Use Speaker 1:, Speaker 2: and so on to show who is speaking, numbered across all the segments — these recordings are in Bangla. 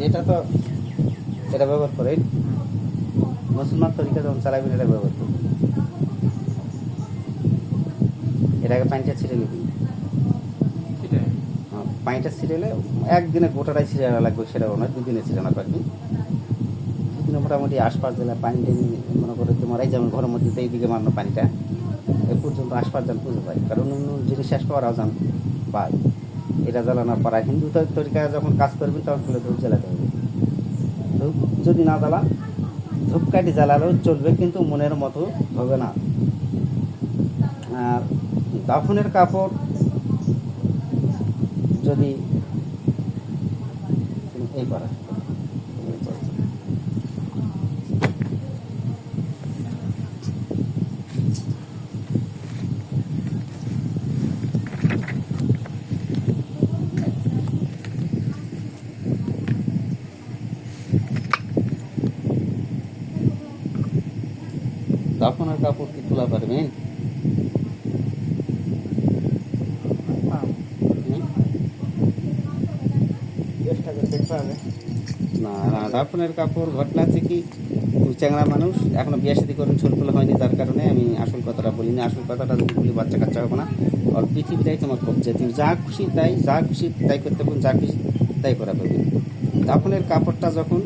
Speaker 1: এটা তো এটা ব্যবহার করে মুসলমান তরিকা যখন চালাবেন এটা ব্যবহার করবে এটাকে পানিটা ছিঁড়ে নিবি। হ্যাঁ, পানিটা ছিঁড়েলে একদিনে গোটাটাই ছিঁড়ে লাগবে সেটাও নয় দুদিনে ছিঁড়ে আনা পারবি দুদিনে মোটামুটি আশপাশ দিলে পানি টেনে মনে করে তোমার এই যেমন ঘরের মধ্যে এইদিকে মারানো পানিটা এ পর্যন্ত আশপাশ যেন পুজো পাই কারণ অন্য জিনিস শেষ পাওয়ার যান পাই এটা জ্বালানোর পারা হিন্দু তরি- তরিকা যখন কাজ করবেন, তখন তাহলে ধূপ জ্বালাতে হবে। ধূপ যদি না জ্বালান, ধূপকাঠি জ্বালালেও চলবে, কিন্তু মনের মতো হবে না। আর দাফনের কাপড় যদি এই করা এই করা। দাফনের কাপড় কি তোলা পারবেন না না কাপড় ঘটনা হচ্ছে কি? চ্যাংরা মানুষ এখনও বিয়ে শাদী করেন ছোটগুলো হয়নি যার কারণে আমি আসল কথাটা বলিনি। আসল কথাটা যদি বলি বাচ্চা কাচ্চা হবে না। আর পৃথিবীটাই তোমার কবজা তুমি যা খুশি তাই যা খুশি তাই করতে পারবেন যা খুশি তাই করা পারবে। দাফনের কাপড়টা যখন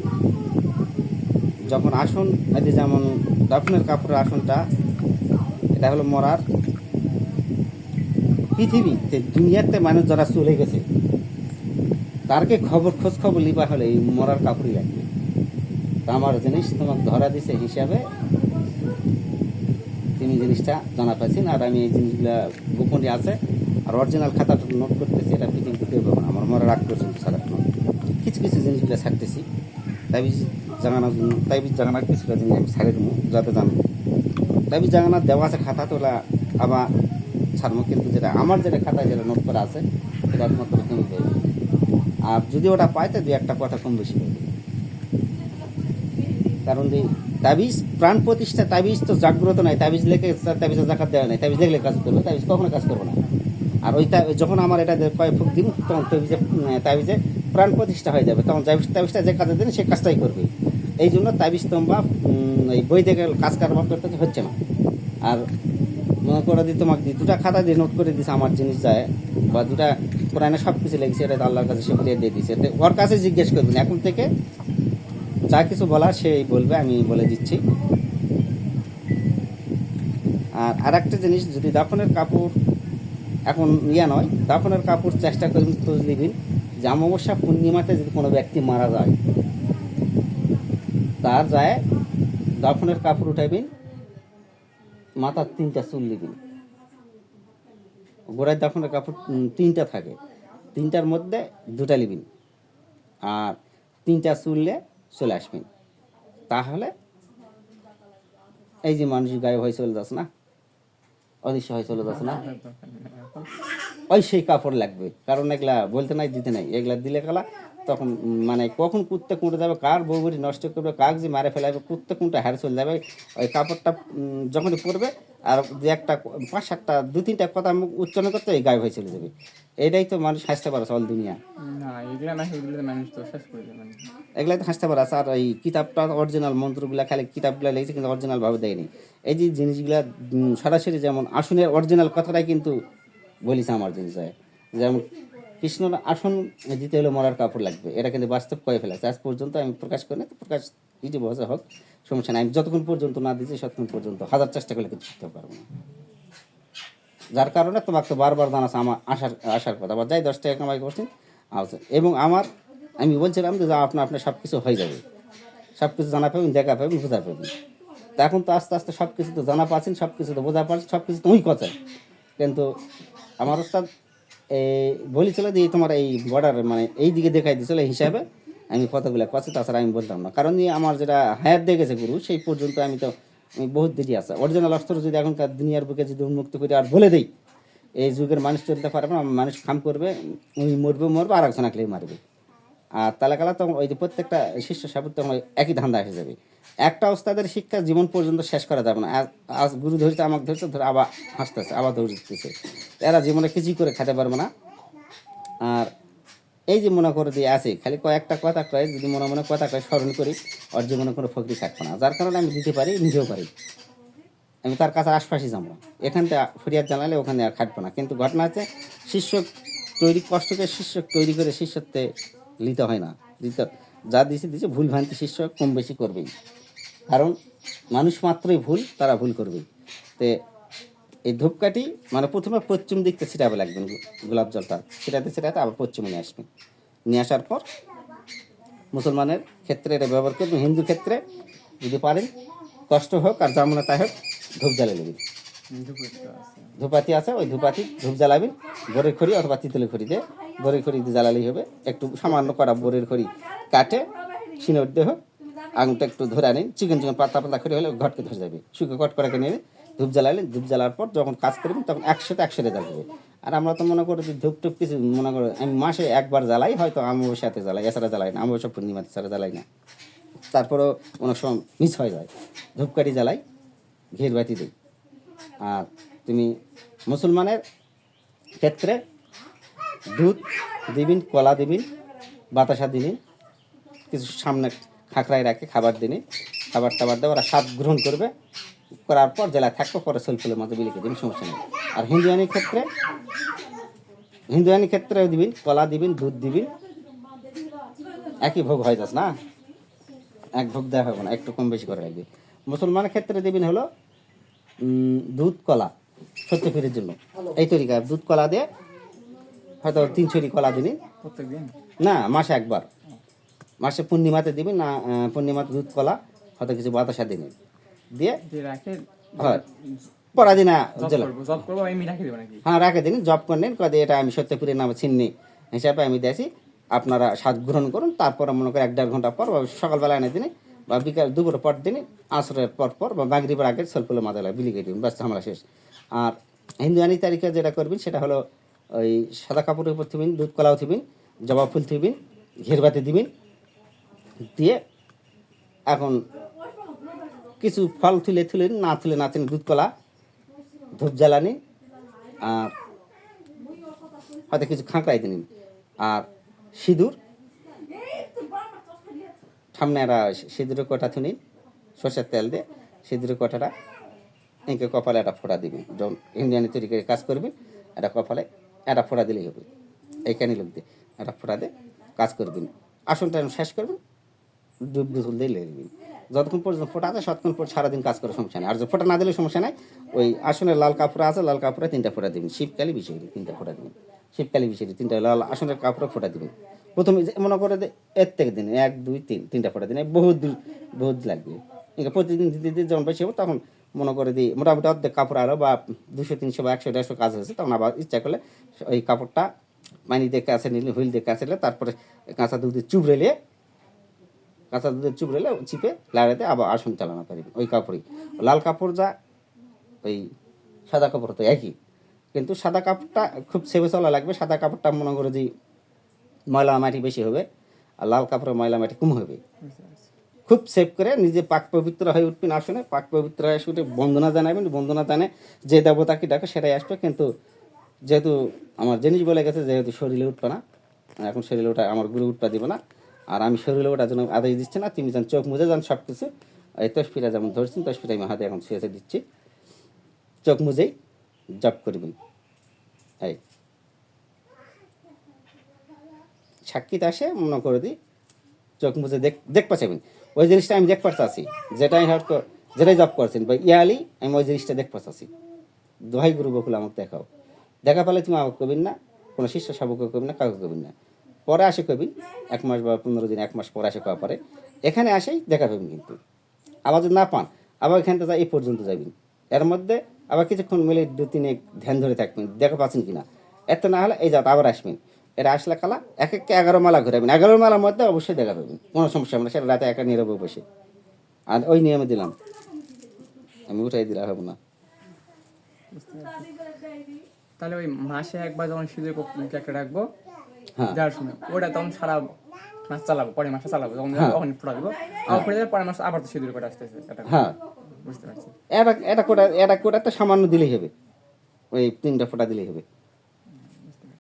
Speaker 1: যখন আসন, এই যেমন দাফনের কাপড়ের আসনটা, এটা হলো মরার। পৃথিবীতে, দুনিয়াতে মানুষ যারা চলে গেছে, তারকে খবর খোঁজ খবর লিবা হলে এই মরার কাপড়ই লাগবে। আমার জিনিস তোমাকে ধরা দিছে হিসাবে তিনি জিনিসটা জানা পাচ্ছেন, আর আমি এই জিনিসগুলা গোপনে আছে, আর অরিজিনাল খাতাটা নোট করতেছি, এটা পৃথিবীতে আমার মরার আগ পর্যন্ত সারাক্ষণ কিছু কিছু জিনিসগুলো ছাড়তেছি। তাই জন্য, তাই জানানোর কিছুটা জিনিস আমি দেবো, যাতে জানো। তাই জানানা দেওয়া আছে খাতা তোলা আবার ছাড়বো, কিন্তু যেটা আমার যেটা খাতায় যেটা নোট করা আছে, সেটা একমাত্র তুমি যাবে। আর যদি ওটা পায় তো দু একটা কথা কম বেশি কারণ এই তাবিজ প্রাণ প্রতিষ্ঠা তাবিজ তো জাগ্রত নাই তাবিজ লেখে তাবিজে জাকাত দেওয়া নাই তাবিজ লেখলে কাজ করবে তাবিজ কখনো কাজ করবে না। আর ওই যখন আমার এটা দে- কয় ফুক দিন তখন তাবিজে তাবিজে প্রাণ প্রতিষ্ঠা হয়ে যাবে। তখন তাবিজ তাবিজটা যে কাজে দিন সে কাজটাই করবে। এই জন্য তাবিজ তোমরা এই বই থেকে কাজ কারবার করতে হচ্ছে না। আর মনে করে দিই তোমাকে দিই দুটা খাতা দিয়ে নোট করে দিছে, আমার জিনিস যায়, বা দুটা কোরআনে সব কিছু লেগেছে এটা আল্লাহর কাছে সে দিয়ে তো ওর কাছে জিজ্ঞেস করবেন এখন থেকে যা কিছু বলার সেই বলবে, আমি বলে দিচ্ছি। আর আরেকটা জিনিস, যদি দাফনের কাপড় এখন ইয়া নয়, দাফনের কাপড় চেষ্টা করবেন খোঁজ দিবেন যে পূর্ণিমাতে যদি কোনো ব্যক্তি মারা যায়, তার যায় দাফনের কাপড় উঠাইবেন, মাথার তিনটা চুল দিবেন। গোড়ায় দাফনের কাপড় তিনটা থাকে। তিনটার মধ্যে দুটা নিবেন আর তিনটা চুললে চলে আসবেন। তাহলে এই যে মানুষ গায়ে হয়ে চলে যাচ্ছে না? অদৃশ্য হয়ে চলে যাচ্ছে না ওই সেই কাপড় লাগবে কারণ এগুলা বলতে নাই দিতে নাই এগুলা দিলে গেলা তখন মানে কখন কুত্তে কুঁটে যাবে কার বউবুড়ি নষ্ট করবে কাক যে মারে ফেলাবে কুত্তে কুঁটে হারে চলে যাবে ওই কাপড়টা যখনই পরবে আর যে একটা পাঁচ সাতটা দু তিনটা কথা উচ্চারণ করতে এই গায়ে হয়ে চলে যাবে। এটাই তো মানুষ হাসতে পারে অল দুনিয়া। এগুলাই তো হাসতে পারে আর এই কিতাবটা অরিজিনাল মন্ত্রগুলা খালি কিতাবগুলা লেগেছে কিন্তু অরিজিনাল ভাবে দেয়নি। এই যে জিনিসগুলা সরাসরি যেমন আসনের অরিজিনাল কথাটাই কিন্তু বলিস আমার জিনিস। যেমন কৃষ্ণর আসন দিতে হলে মরার কাপড় লাগবে। এটা কিন্তু বাস্তব কয়ে ফেলেছে। আজ পর্যন্ত আমি প্রকাশ করি না প্রকাশ ইটি বসে হোক, সমস্যা নাই। আমি যতক্ষণ পর্যন্ত না দিচ্ছি ততক্ষণ পর্যন্ত হাজার চেষ্টা করলে কিছু করতে পারব না। যার কারণে তোমাকে তো বারবার জানাচ্ছে, আমার আসার আসার কথা। বা যাই, দশ টাকা কামাই করছেন আচ্ছা এবং আমার, আমি বলছিলাম যে আপনার আপনার সব কিছু হয়ে যাবে। সব কিছু জানা পাবেন, দেখা পাবেন, বোঝা পাবেন। তা এখন তো আস্তে আস্তে সব কিছু তো জানা পাচ্ছেন সব কিছু তো বোঝা পাচ্ছেন সব কিছু তো ওই কথা কিন্তু আমার ওস্তাদ বলেছিল যে তোমার এই বর্ডার মানে এই দিকে দেখাই দিয়েছিল হিসাবে আমি কতগুলো কাছে তাছাড়া আমি বলতাম না। কারণ আমার যেটা হায়ার দিয়ে গেছে গুরু, সেই পর্যন্ত আমি তো, আমি বহুত দেরি আছে। অরিজিনাল অস্ত্র যদি এখনকার দুনিয়ার বুকে যদি উন্মুক্ত করে আর বলে দেই, এই যুগের মানুষ চলতে পারবে না, মানুষ খাম করবে, উনি মরবে মরবে, আর একজন মারবে। আর তালাকালা তখন ওই যে প্রত্যেকটা শিষ্য সাপুর তখন একই ধান্দা এসে যাবে। একটা ওস্তাদের শিক্ষা জীবন পর্যন্ত শেষ করা যাবে না। আজ- গুরু ধরছে আমাকে ধরছে, ধরে আবার হাসতেছে, আবার ধরতেছে এরা জীবনে কিছুই করে খেতে পারবে না। আর এই যে মনে করে দিয়ে আছে, খালি কয়েকটা কথা কয়, যদি মনে মনে কথা কয় স্মরণ করি, ওর জীবনে কোনো ফকরি থাকবে না। যার কারণে আমি দিতে পারি, নিজেও পারি। আমি তার কাছে আশপাশে যাব। এখান থেকে ফরিয়াদ জানালে ওখানে আর খাটবো না। কিন্তু ঘটনা হচ্ছে, শিষ্য তৈরি কষ্টকে শিষ্য তৈরি করে শিষ্যত্বে নিতে হয় না। দিতে যা দিছে দিছে, ভুল ভ্রান্তি শিষ্য কম বেশি করবেই। কারণ মানুষ মাত্রই ভুল, তারা ভুল করবেই তে এই ধূপকাঠি মানে প্রথমে পশ্চিম দিকতে ছিটাবে লাগবেন গোলাপ জলটা। ছিটাতে ছিটাতে আবার পশ্চিমে নিয়ে আসবেন নিয়ে আসার পর মুসলমানের ক্ষেত্রে এটা ব্যবহার করবেন হিন্দু ক্ষেত্রে যদি পারেন, কষ্ট হোক আর জামনা তাই হোক ধূপ জ্বালিয়ে
Speaker 2: আছে
Speaker 1: ধূপাতি আছে, ওই ধূপাতি ধূপ জ্বালাবেন বোরের খড়ি অথবা তিতলের খড়ি দিয়ে বোরের খড়ি দিয়ে জ্বালালেই হবে। একটু সামান্য করা বোরের খড়ি কাটে সিনোর দেহ, আঙুলটা একটু ধরে আনেন। চিকেন চিকেন পাতলা পাতলা করে হলে ঘটকে ধরে যাবে। শুকে কট করে নিয়ে ধূপ জ্বালালেন, ধূপ জ্বালার পর যখন কাজ করবেন তখন একসাথে একসাথে জ্বালাবে আর আমরা তো মনে করি যে ধূপ টুপ কিছু মনে করো, আমি মাসে একবার জ্বালাই, হয়তো অমাবস্যাতে জ্বালাই, এছাড়া জ্বালাই না, অমাবস্যা পূর্ণিমাতে ছাড়া জ্বালাই না। তারপরেও অনেক সময় মিস হয়ে যায়। ধূপকাঠি জ্বালাই ঘির বাতি দিই। তুমি মুসলমানের ক্ষেত্রে দুধ দিবিন, কলা দিবিন, বাতাসা দিবিন, কিছু সামনে খাঁকড়ায় রাখে, খাবার দিনে খাবার টাবার দেওয়া ওরা স্বাদ গ্রহণ করবে। করার পর জেলায় থাকবে পরে সলফুলের মধ্যে বিলিকে দিবেন, সমস্যা নেই। আর হিন্দুয়ানির ক্ষেত্রে হিন্দুয়ানির ক্ষেত্রে দিবিন, কলা দিবিন, দুধ দিবিন। একই ভোগ হয়ে যাস না? এক ভোগ দেওয়া হবে না, একটু কম বেশি করে রাখবে। মুসলমানের ক্ষেত্রে দিবিন হলো দুধ কলা সত্যপীরের জন্য। এই তরিকা দুধ কলা দিয়ে হয়তো তিন ছড়ি কলা
Speaker 2: দিন
Speaker 1: না মাসে একবার। মাসে পূর্ণিমাতে দিবি না পূর্ণিমাতে দুধ কলা হয়তো কিছু বাতাসা দিনে দিয়ে হয়। পরাদিনা হ্যাঁ রাখে দিন জব করে নিন কদে এটা আমি সত্যপুরের নামে চিনি হিসাবে আমি দিয়েছি। আপনারা স্বাদ গ্রহণ করুন তারপরে মনে করে এক দেড় ঘণ্টা পর সকালবেলা এনে দিনে বা বিকাল দুপুর পর দিনে আসরের পর পর বা মাগরিবের আগে সলফুলের মাদালা বিলি করে দিন ব্যস্ত হামলা শেষ। আর হিন্দুয়ানি তারিখে যেটা করবেন, সেটা হলো ওই সাদা কাপড়ের উপর থিবিন, দুধ কলাও থিবিন, জবা ফুল থিবিন ঘেরবাতি দিবিন, দিয়ে এখন কিছু ফল তুলে তুলে, না তুলে না তুলে দুধ কলা, ধূপ জ্বালানি, আর হয়তো কিছু খাঁকড়াই দিন আর সিঁদুর সামনে একটা সিঁদুরের কটা থুনি? সর্ষের তেল দিয়ে সিঁদুরের কটাটা এঁকে কপালে একটা ফোঁটা দিবি। যখন ইন্ডিয়ানি তৈরি করে কাজ করবি, একটা কপালে একটা ফোঁটা দিলেই হবে। এইখানে লোক দিয়ে একটা ফোঁটা দিয়ে কাজ করবেন আসনটা যখন শেষ করবেন ডুব গুসল দিয়ে লেগে দিবি। যতক্ষণ পর্যন্ত ফোটা আছে ততক্ষণ পর সারাদিন কাজ করে সমস্যা নেই। আর যদি ফোটা না দিলে সমস্যা নাই, ওই আসনের লাল কাপড় আছে, লাল কাপড়ে তিনটা ফোটা দিবেন শীতকালে বিষয় তিনটা ফোটা দিবেন শীতকালে বিষয় তিনটা লাল আসনের কাপড়ে ফোটা দিবেন প্রথমে মনে করে এর থেকে দিন, এক, দুই, তিন, তিনটা ফোটা দিন বহুত বহুত লাগবে। প্রতিদিন দিতে দিতে যখন বেশি হবে তখন মনে করে দিই মোটামুটি অর্ধেক কাপড় আরও বা দুশো, তিনশো বা একশো, দেড়শো কাজ হয়েছে তখন আবার ইচ্ছা করলে ওই কাপড়টা পানি দিয়ে কাছে নিলে, হুইল দিয়ে কাছে নিলে, তারপরে কাঁচা দুধে চুবড়ে নিয়ে, কাঁচা দুধের চুপ রেলে চিপে লাড়াতে আবার আসন চালানো পারি ওই কাপড়ই। লাল কাপড় যা, ওই সাদা কাপড় তো একই। কিন্তু সাদা কাপড়টা খুব সেবে চলা লাগবে, সাদা কাপড়টা মনে করে যে ময়লা মাটি বেশি হবে আর লাল কাপড়ে ময়লা মাটি কম হবে। খুব সেভ করে নিজে পাক পবিত্র হয়ে উঠবেন আসনে, পাক পবিত্র হয়ে উঠে বন্দনা জানাবেন। বন্দনা জানে যে দেবতাকে ডাকে, সেটাই আসবে। কিন্তু যেহেতু আমার জিনিস বলে গেছে, যেহেতু শরীরে উঠবে না, এখন শরীরে ওঠা, আমার গুরু উঠবা দিব না। আর আমি শরীরে ওঠার জন্য আদেশ দিচ্ছি না। তুমি যেন চোখ মুজে যান সব কিছু এই তসপিরা যেমন ধরছেন তসপিরা আমি হাতে এখন শুয়েতে দিচ্ছি। চোখ মুজেই জপ করবেন। এই। সাক্ষীতে আসে, মনে করে দিই, চোখ মুজে দেখ দেখ পাচ্ছেন ওই জিনিসটা আমি দেখ পাচ্ছি যেটা আমি হয়তো যেটাই জব করছেন। বা ইয়ালি, আমি ওই জিনিসটা দেখ পাচ্ছি দোহাই গুরু বকুল আমাকে দেখাও। দেখা পেলে তুমি আমাকে কবিন না, কোনো শিষ্য সাবককে কবিন না, কাউকে কবিন না। পরে আসে কবিন, এক মাস বা পনেরো দিন, এক মাস পরে আসে কওয়া পরে। এখানে আসেই দেখা পাবেন কিন্তু। আবার যদি না পান, আবার এখান থেকে এই পর্যন্ত যাবেন। এর মধ্যে আবার কিছুক্ষণ মিলে দু তিনে ধ্যান ধরে থাকবেন, দেখা পাচ্ছেন কিনা। এত না হলে এই যাত আবার আসবেন। এরা আসলে কালা এক একটা এগারো মালা ঘুরাবেন এগারো মালার মধ্যে অবশ্যই দেখা পাবেন কোনো সমস্যা হবে না সেটা রাতে একা নীরবে বসে। আর ওই নিয়মে দিলাম। আমি উঠাই দিলাম হবে না।
Speaker 2: তাহলে ওই মাসে একবার যখন শীতের একটা রাখব
Speaker 1: হ্যাঁ।
Speaker 2: যাওয়ার সময় ওটা তখন সারা মাস চালাবো পরের মাসে চালাবো তখন
Speaker 1: হ্যাঁ।
Speaker 2: তখন ফোটা দেবো। ফোটা দেবে পরের মাসে আবার তো সিঁদুর করে আসতেছে
Speaker 1: হ্যাঁ।
Speaker 2: বুঝতে পারছি।
Speaker 1: এটা এটা কোটা এটা কোটা তো সামান্য দিলেই হবে। ওই তিনটা ফোটা দিলেই হবে।